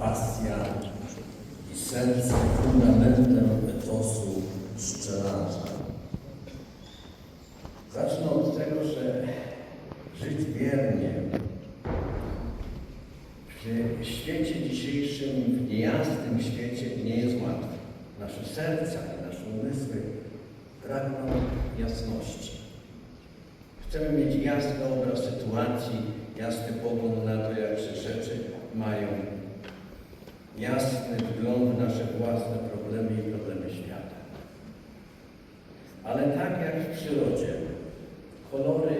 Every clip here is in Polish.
pasja i serce fundamentem etosu pszczelarza. Zacznę od tego, że żyć wiernie w świecie dzisiejszym, w niejasnym świecie nie jest łatwo. Nasze serca i nasze umysły pragną jasności. Chcemy mieć jasny obraz sytuacji, jasny pogląd na to, jak się rzeczy mają, jasny wgląd w nasze własne problemy i problemy świata. Ale tak jak w przyrodzie, kolory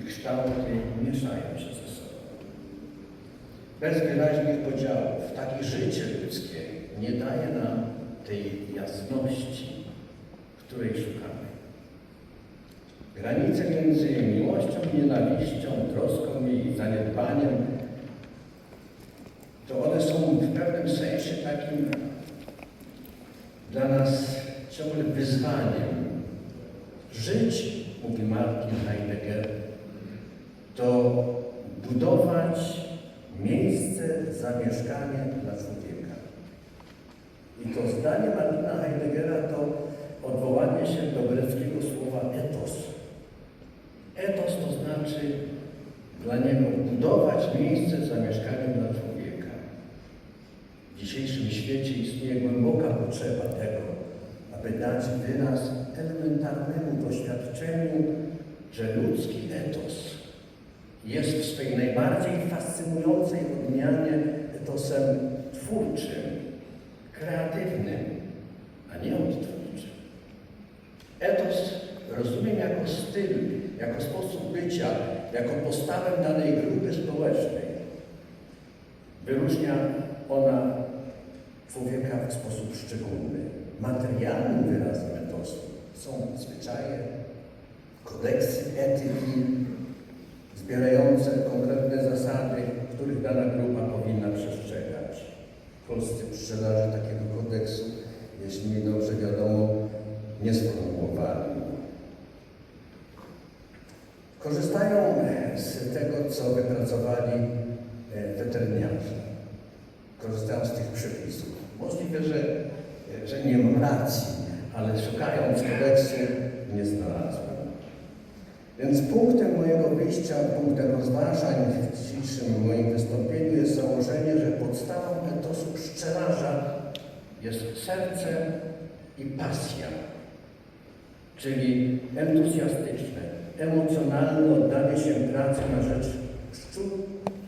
i kształty mieszają się ze sobą. Bez wyraźnych podziałów, takie życie ludzkie nie daje nam tej jasności, której szukamy. Granice między miłością i nienawiścią, troską i zaniedbaniem, to one są w pewnym sensie takim dla nas ciągle wyzwaniem. Żyć, mówi Martin Heidegger, to budować miejsce zamieszkania dla człowieka. I to zdanie Martina Heideggera to odwołanie się do greckiego słowa etos. Etos to znaczy dla niego budować miejsce zamieszkania dla człowieka. Dzisiejszym świecie istnieje głęboka potrzeba tego, aby dać wyraz elementarnemu doświadczeniu, że ludzki etos jest w swej najbardziej fascynującej odmianie etosem twórczym, kreatywnym, a nie odtwórczym. Etos rozumiem jako styl, jako sposób bycia, jako postawę danej grupy społecznej. Wyróżnia ona człowieka w sposób szczególny. Materialnym wyrazem etosu są zwyczaje, kodeksy etyki, zbierające konkretne zasady, których dana grupa powinna przestrzegać. Polscy pszczelarze takiego kodeksu, jeśli mi dobrze wiadomo, nie sformułowali. Korzystają z tego, co wypracowali e, weteryniarze. Korzystają z tych przepisów. Możliwe, że, że nie mam racji, ale szukając kodeksu nie znalazłem. Więc punktem mojego wyjścia, punktem rozważań w dzisiejszym moim wystąpieniu jest założenie, że podstawą etosu pszczelarza jest serce i pasja, czyli entuzjastyczne, emocjonalne oddanie się pracy na rzecz pszczół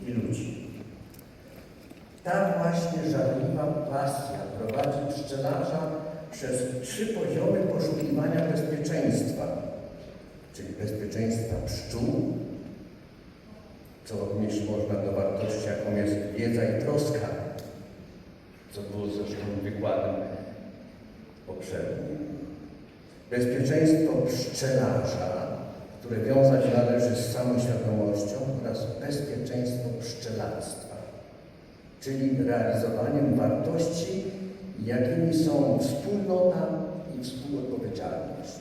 i ludzi. Ta właśnie żarliwa pasja prowadzi pszczelarza przez trzy poziomy poszukiwania bezpieczeństwa czyli bezpieczeństwa pszczół, co odnieść można do wartości, jaką jest wiedza i troska, co było zresztą wykładem poprzednim. Bezpieczeństwo pszczelarza, które wiązać należy z samoświadomością oraz bezpieczeństwo pszczelarstwa, czyli realizowaniem wartości, jakimi są wspólnota i współodpowiedzialność.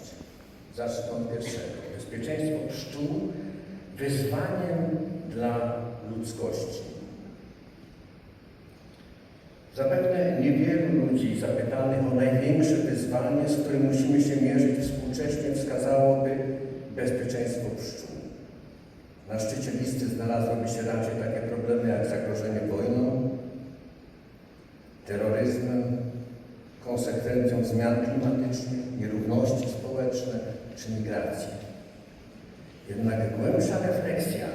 Zacznę od pierwszego. Bezpieczeństwo pszczół wyzwaniem dla ludzkości. Zapewne niewielu ludzi zapytanych o największe wyzwanie, z którym musimy się mierzyć współcześnie, wskazałoby bezpieczeństwo pszczół. Na szczycie listy znalazłyby się raczej takie problemy jak zagrożenie wojną, terroryzmem, konsekwencją zmian klimatycznych, nierówności społeczne czy migracji. Jednak głębsza refleksja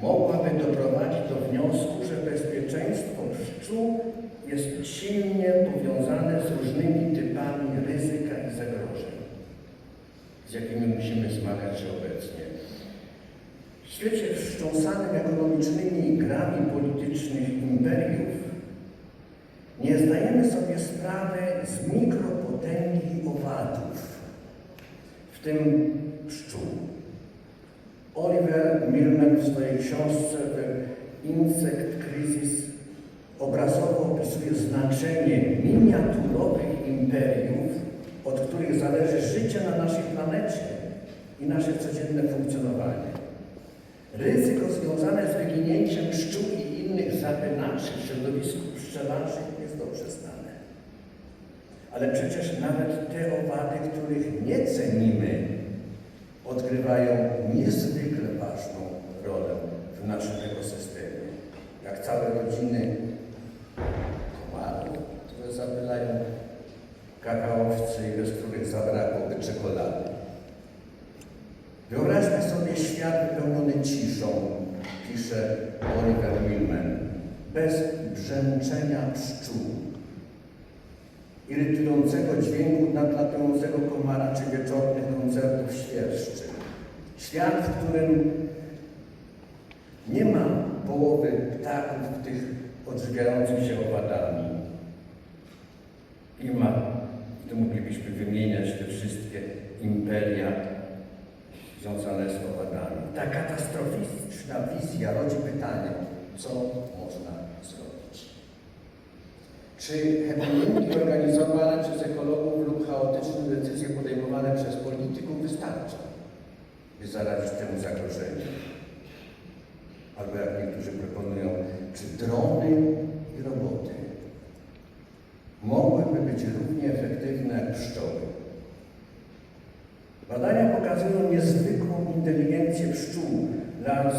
mogłaby doprowadzić do wniosku, że bezpieczeństwo pszczół jest silnie powiązane z różnymi typami ryzyka i zagrożeń, z jakimi musimy zmagać się obecnie. W świecie wstrząsanym ekonomicznymi grami politycznych imperiów nie zdajemy sobie sprawy z mikropotęgi owadów, w tym pszczół. Oliver Milman w swojej książce The Insect Crisis obrazowo opisuje znaczenie miniaturowych imperiów, od których zależy życie na naszej planecie i nasze codzienne funkcjonowanie. Ryzyko związane z wyginięciem pszczół i innych zapynaczy w środowisku pszczelarzym jest dobrze znane. Ale przecież nawet te owady, których nie cenimy, odgrywają niezwykle naszym ekosystemie. Jak całe rodziny komarów, które zapylają kakaowce i bez których zabrakłoby czekolady. Wyobraźmy sobie świat wypełniony ciszą, pisze Oliver Wilman, bez brzęczenia pszczół, irytującego dźwięku nadlatującego komara czy wieczornych koncertów świerszczy. Świat, w którym nie ma połowy ptaków tych odżywiających się owadami. I ma, i tu moglibyśmy wymieniać te wszystkie imperia związane z owadami. Ta katastroficzna wizja rodzi pytanie, co można zrobić. Czy happeningi organizowane przez ekologów lub chaotyczne decyzje podejmowane przez polityków wystarczą, by zaradzić temu zagrożeniu? Albo jak niektórzy proponują, czy drony i roboty mogłyby być równie efektywne jak pszczoły? Badania pokazują niezwykłą inteligencję pszczół. Lars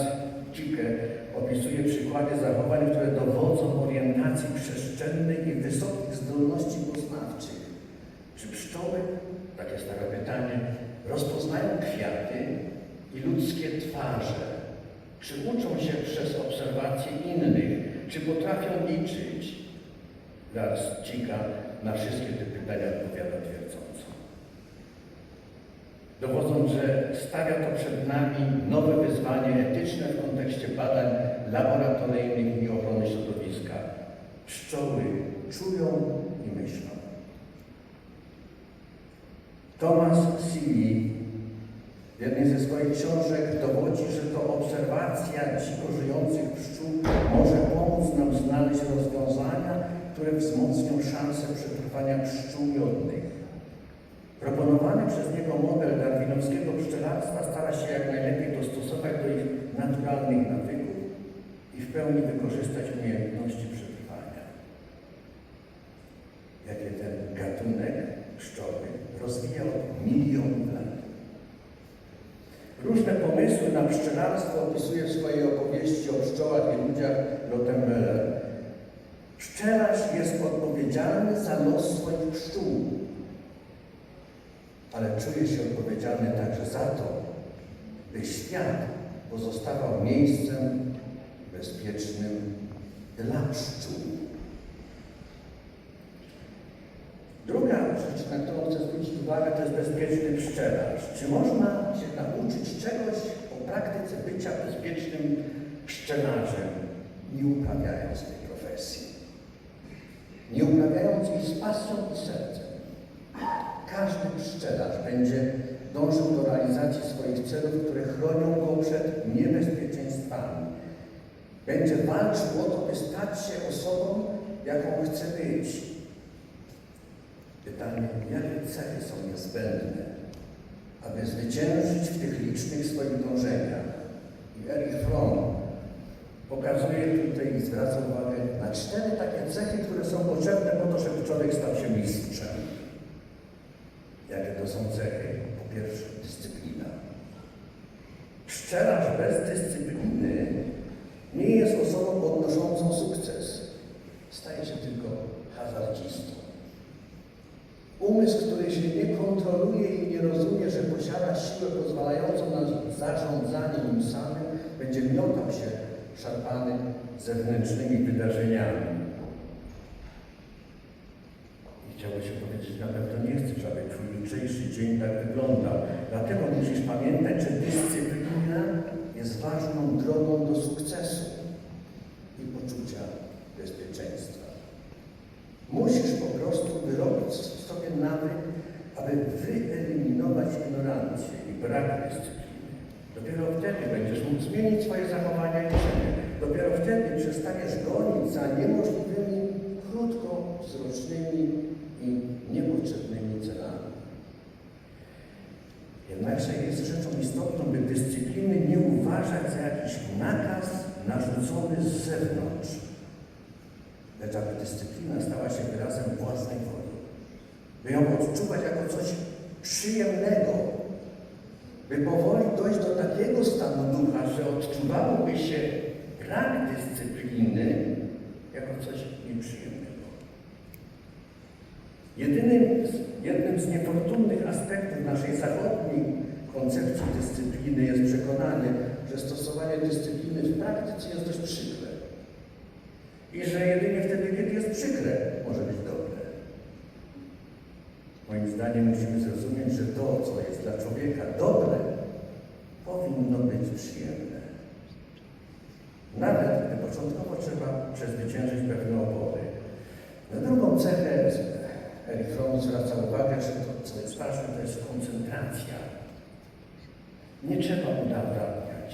Cicke opisuje przykłady zachowań, które dowodzą orientacji przestrzennej i wysokich zdolności poznawczych. Czy pszczoły, takie stare pytanie, rozpoznają kwiaty i ludzkie twarze? Czy uczą się przez obserwacje innych? Czy potrafią liczyć? Lars Cicka na wszystkie te pytania odpowiada twierdząco dowodząc, że stawia to przed nami nowe wyzwanie etyczne w kontekście badań laboratoryjnych i ochrony środowiska. Pszczoły czują i myślą. Thomas Seeley w jednej ze swoich książek dowodzi, że to obserwacja dziko żyjących pszczół może pomóc nam znaleźć rozwiązania, które wzmocnią szanse przetrwania pszczół miodnych. Proponowany przez niego model darwinowskiego pszczelarstwa stara się jak najlepiej dostosować do ich naturalnych nawyków i w pełni wykorzystać umiejętności przetrwania, jakie ten gatunek pszczoły rozwijał od milionów lat. Różne pomysły na pszczelarstwo opisuje w swojej opowieści o pszczołach i ludziach Rottenmeier. Pszczelarz jest odpowiedzialny za los swoich pszczół, ale czuje się odpowiedzialny także za to, by świat pozostawał miejscem bezpiecznym dla pszczół. Druga rzecz, na uwagę, to jest bezpieczny pszczelarz. Czy można się nauczyć czegoś o praktyce bycia bezpiecznym pszczelarzem, nie uprawiając tej profesji? Nie uprawiając jej z pasją i sercem. Każdy pszczelarz będzie dążył do realizacji swoich celów, które chronią go przed niebezpieczeństwami. Będzie walczył o to, by stać się osobą, jaką chce być. Pytanie, jakie cechy są niezbędne, aby zwyciężyć w tych licznych swoich dążeniach? I Erich Fromm pokazuje tutaj i zwraca uwagę na cztery takie cechy, które są potrzebne po to, żeby człowiek stał się mistrzem. Jakie to są cechy? Po pierwsze, dyscyplina. Pszczelarz bez dyscypliny nie jest osobą odnoszącą sukces. Staje się tylko hazardzistą. Umysł, który się nie kontroluje i nie rozumie, że posiada siłę pozwalającą na zarządzanie nim samym, będzie miotał się szarpany zewnętrznymi wydarzeniami. I chciało się powiedzieć, na pewno nie chcesz, aby twój jutrzejszy dzień tak wyglądał. Dlatego musisz pamiętać, że dyscyplina jest ważną drogą do sukcesu i poczucia bezpieczeństwa. Musisz po prostu wyrobić sobie nawyk, aby wyeliminować ignorancję i brak dyscypliny. Dopiero wtedy będziesz mógł zmienić swoje zachowania i czyny. Dopiero wtedy przestaniesz gonić za niemożliwymi, krótkowzrocznymi i niepotrzebnymi celami. Jednakże jest rzeczą istotną, by dyscypliny nie uważać za jakiś nakaz narzucony z zewnątrz, lecz aby dyscyplina stała się wyrazem własnej woli, by ją odczuwać jako coś przyjemnego, by powoli dojść do takiego stanu ducha, że odczuwałoby się brak dyscypliny jako coś nieprzyjemnego. Jedynym, jednym z niefortunnych aspektów naszej zachodniej koncepcji dyscypliny jest przekonanie, że stosowanie dyscypliny w praktyce jest dość przykre. I że jedynie wtedy, kiedy jest przykre, może być dobre. Moim zdaniem musimy zrozumieć, że to, co jest dla człowieka dobre, powinno być przyjemne. Nawet gdy początkowo trzeba przezwyciężyć pewne opory. Na drugą cechę Erich Fromm zwraca uwagę, że to, co jest ważne, to jest koncentracja. Nie trzeba udowadniać,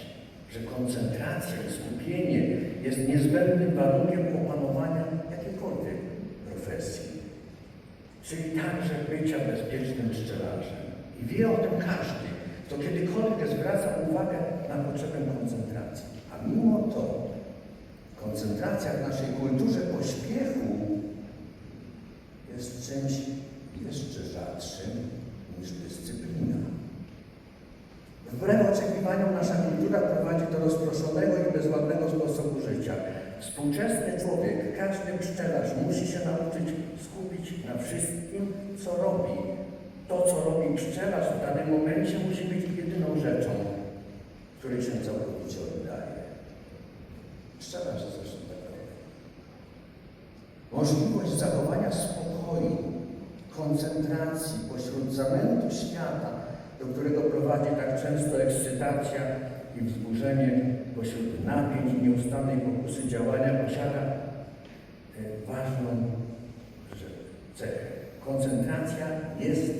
że koncentracja i skupienie jest niezbędnym warunkiem opanowania jakiejkolwiek profesji, czyli także bycia bezpiecznym pszczelarzem. I wie o tym każdy, kto kiedykolwiek zwraca uwagę na potrzebę koncentracji. A mimo to koncentracja w naszej kulturze pośpiechu jest czymś jeszcze rzadszym niż dyscyplina. Wbrew oczekiwaniom nasza kultura prowadzi do rozproszonego i bezładnego sposobu życia. Współczesny człowiek, każdy pszczelarz musi się nauczyć skupić na wszystkim, co robi. To, co robi pszczelarz w danym momencie musi być jedyną rzeczą, której się całkowicie oddaje. Pszczelarz zresztą tak robi. Możliwość zachowania spokoju, koncentracji pośród zamętu świata, do którego prowadzi tak często ekscytacja i wzburzenie pośród napięć i nieustannej pokusy działania, posiada e, ważną cechę. Koncentracja jest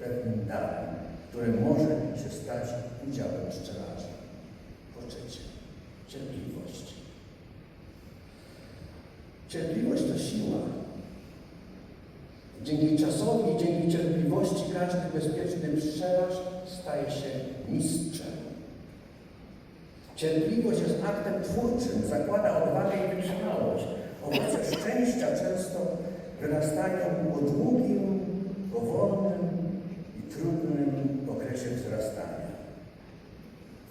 pewnym darem, który może się stać udziałem pszczelarza. Po trzecie, cierpliwość. Cierpliwość to siła. Dzięki czasowi dzięki cierpliwości każdy bezpieczny pszczelarz staje się mistrzem. Cierpliwość jest aktem twórczym, zakłada odwagę i wytrzymałość. Owoce szczęścia często wyrastają po długim, powolnym i trudnym okresie wzrastania.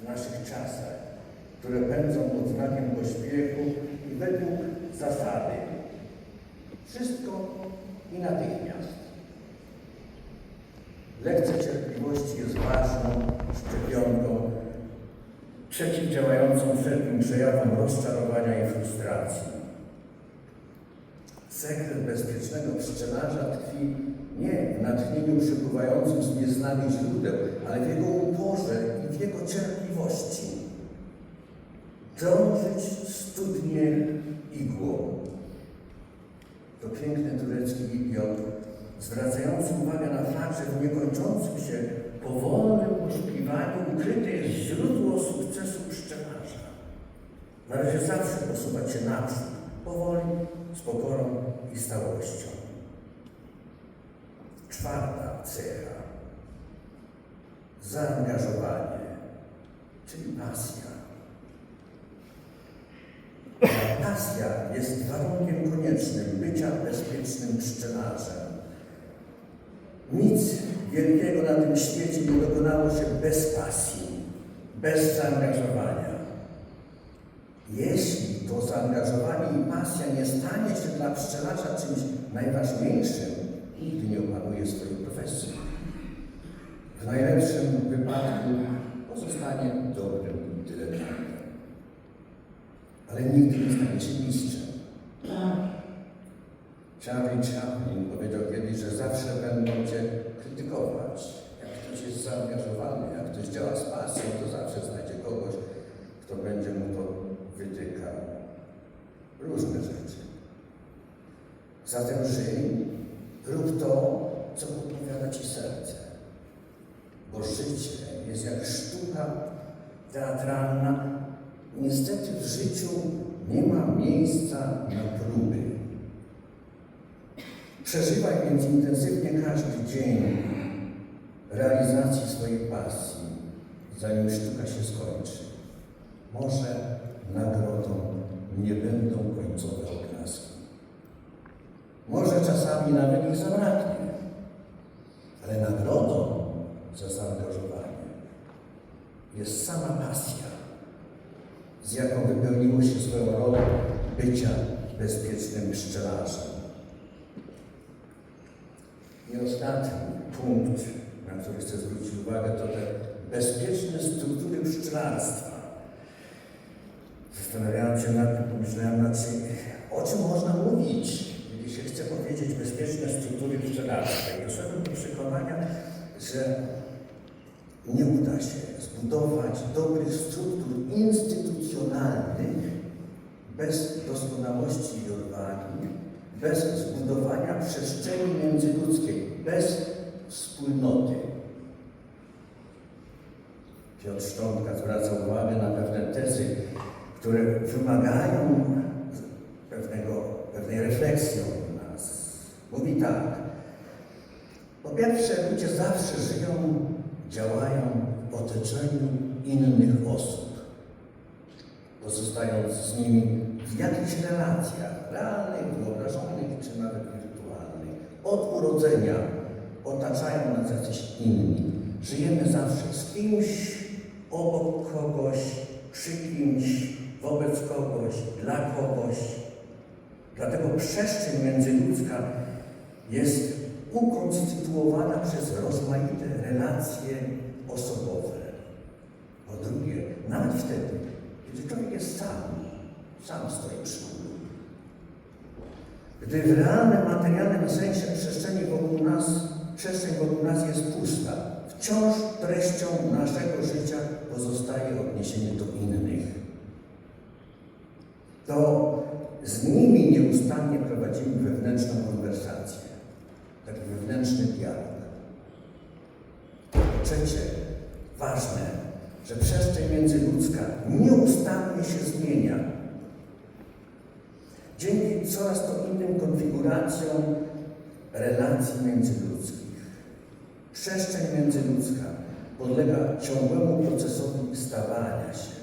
W naszych czasach, które pędzą pod znakiem pośpiechu i według zasady wszystko i natychmiast. Lekcja cierpliwości jest ważną szczepionką przeciwdziałającą wszelkim przejawom rozczarowania i frustracji. Sekret bezpiecznego pszczelarza tkwi nie w natchnieniu przypływającym z nieznanych źródeł, ale w jego uporze i w jego cierpliwości. Drążyć studnie igłą. To piękny turecki idiot, zwracający uwagę na fakt, że w niekończącym się powolnym poszukiwaniu ukryte jest źródło sukcesu pszczelarza. Należy zawsze posuwać się naprzód, powoli, z pokorą i stałością. Czwarta cecha. Zaangażowanie, czyli pasja. Pasja jest warunkiem koniecznym bycia bezpiecznym pszczelarzem. Nic wielkiego na tym świecie nie dokonało się bez pasji, bez zaangażowania. Jeśli to zaangażowanie i pasja nie stanie się dla pszczelarza czymś najważniejszym, nigdy nie opanuje swojej profesji. W najlepszym wypadku pozostanie dobrym dyletantem ale nigdy nie stanie się mistrzem. Charlie Chaplin powiedział kiedyś, że zawsze będą Cię krytykować. Jak ktoś jest zaangażowany, jak ktoś działa z pasją, to zawsze znajdzie kogoś, kto będzie mu to wytykał. Różne rzeczy. Zatem żyj, rób to, co podpowiada Ci serce. Bo życie jest jak sztuka teatralna, Niestety w życiu nie ma miejsca na próby. Przeżywaj więc intensywnie każdy dzień realizacji swojej pasji, zanim sztuka się skończy. Może nagrodą nie będą końcowe oklaski. Może czasami nawet ich zabraknie, ale nagrodą za zaangażowanie jest sama pasja, z jaką wypełniło się swoją rolę bycia bezpiecznym pszczelarzem. I ostatni punkt, na który chcę zwrócić uwagę, to te bezpieczne struktury pszczelarstwa. Zastanawiałem się nad tym, pomyślałem nad tym, o czym można mówić, kiedy się chce powiedzieć bezpieczne struktury pszczelarstwa. I doszedłem do przekonania, że nie uda się zbudować dobrych struktur instytucjonalnych bez doskonałości i odwagi, bez zbudowania przestrzeni międzyludzkiej, bez wspólnoty. Piotr Szczątka zwraca uwagę na pewne tezy, które wymagają pewnego, pewnej refleksji od nas. Mówi tak. Po pierwsze, ludzie zawsze żyją, działają w otoczeniu innych osób, pozostając z nimi w jakichś relacjach, realnych, wyobrażonych czy nawet wirtualnych. Od urodzenia otaczają nas jacyś inni. Żyjemy zawsze z kimś, obok kogoś, przy kimś, wobec kogoś, dla kogoś. Dlatego przestrzeń międzyludzka jest ukonstytuowana przez rozmaite relacje osobowe. Po drugie, nawet wtedy, kiedy człowiek jest sam, sam stoi przy. Gdy w realnym, materialnym sensie przestrzeni wokół nas, przestrzeń wokół nas jest pusta, wciąż treścią naszego życia pozostaje odniesienie do innych. To z nimi nieustannie prowadzimy wewnętrzną konwersację, taki wewnętrzny dialog. Po trzecie, ważne, że przestrzeń międzyludzka nieustannie się zmienia. Dzięki coraz to innym konfiguracjom relacji międzyludzkich. Przestrzeń międzyludzka podlega ciągłemu procesowi stawania się.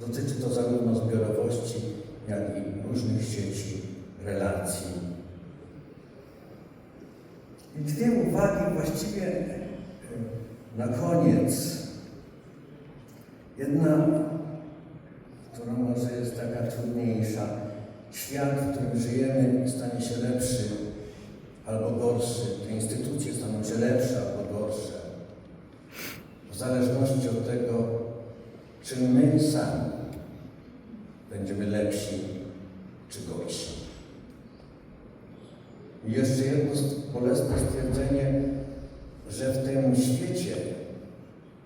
Dotyczy to zarówno zbiorowości, jak i różnych sieci relacji. I dwie uwagi właściwie e, na koniec. Jedna, która może jest taka trudniejsza. Świat, w którym żyjemy, stanie się lepszy albo gorszy. Te instytucje staną się lepsze zależności od tego, czy my sami będziemy lepsi czy gorsi. I jeszcze jedno bolesne stwierdzenie, że w tym świecie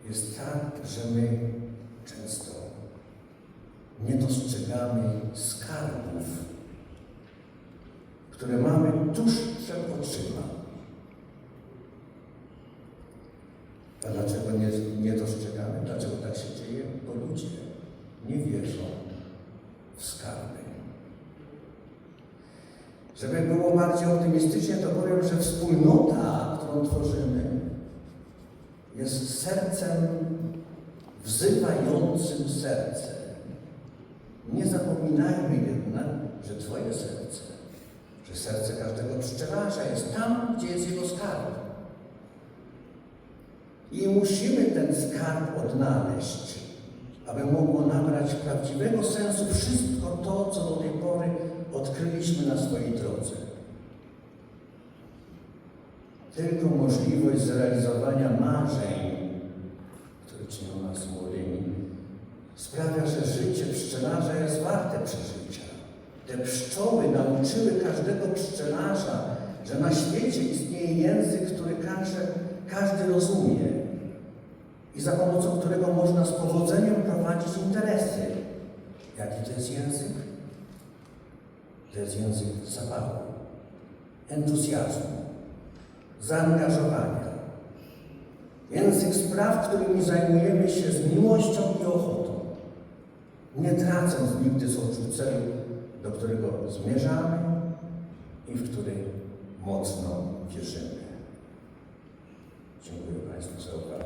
jest tak, że my często nie dostrzegamy skarbów, które mamy tuż przed oczyma. A dlaczego nie, nie dostrzegamy? Dlaczego tak się dzieje? Bo ludzie nie wierzą w skarby. Żeby było bardziej optymistycznie, to powiem, że wspólnota, którą tworzymy, jest sercem wzywającym serce. Nie zapominajmy jednak, że Twoje serce, że serce każdego pszczelarza jest tam, gdzie jest jego skarb. I musimy ten skarb odnaleźć, aby mogło nabrać prawdziwego sensu wszystko to, co do tej pory odkryliśmy na swojej drodze. Tylko możliwość zrealizowania marzeń, które czynią nas młodymi, sprawia, że życie pszczelarza jest warte przeżycia. Te pszczoły nauczyły każdego pszczelarza, że na świecie istnieje język, który każdy, każdy rozumie i za pomocą którego można z powodzeniem prowadzić interesy. Jaki to jest język? To jest język zapału, entuzjazmu, zaangażowania. Język spraw, którymi zajmujemy się z miłością i ochotą, nie tracąc nigdy z oczu celu, do którego zmierzamy i w który mocno wierzymy. Dziękuję Państwu za uwagę.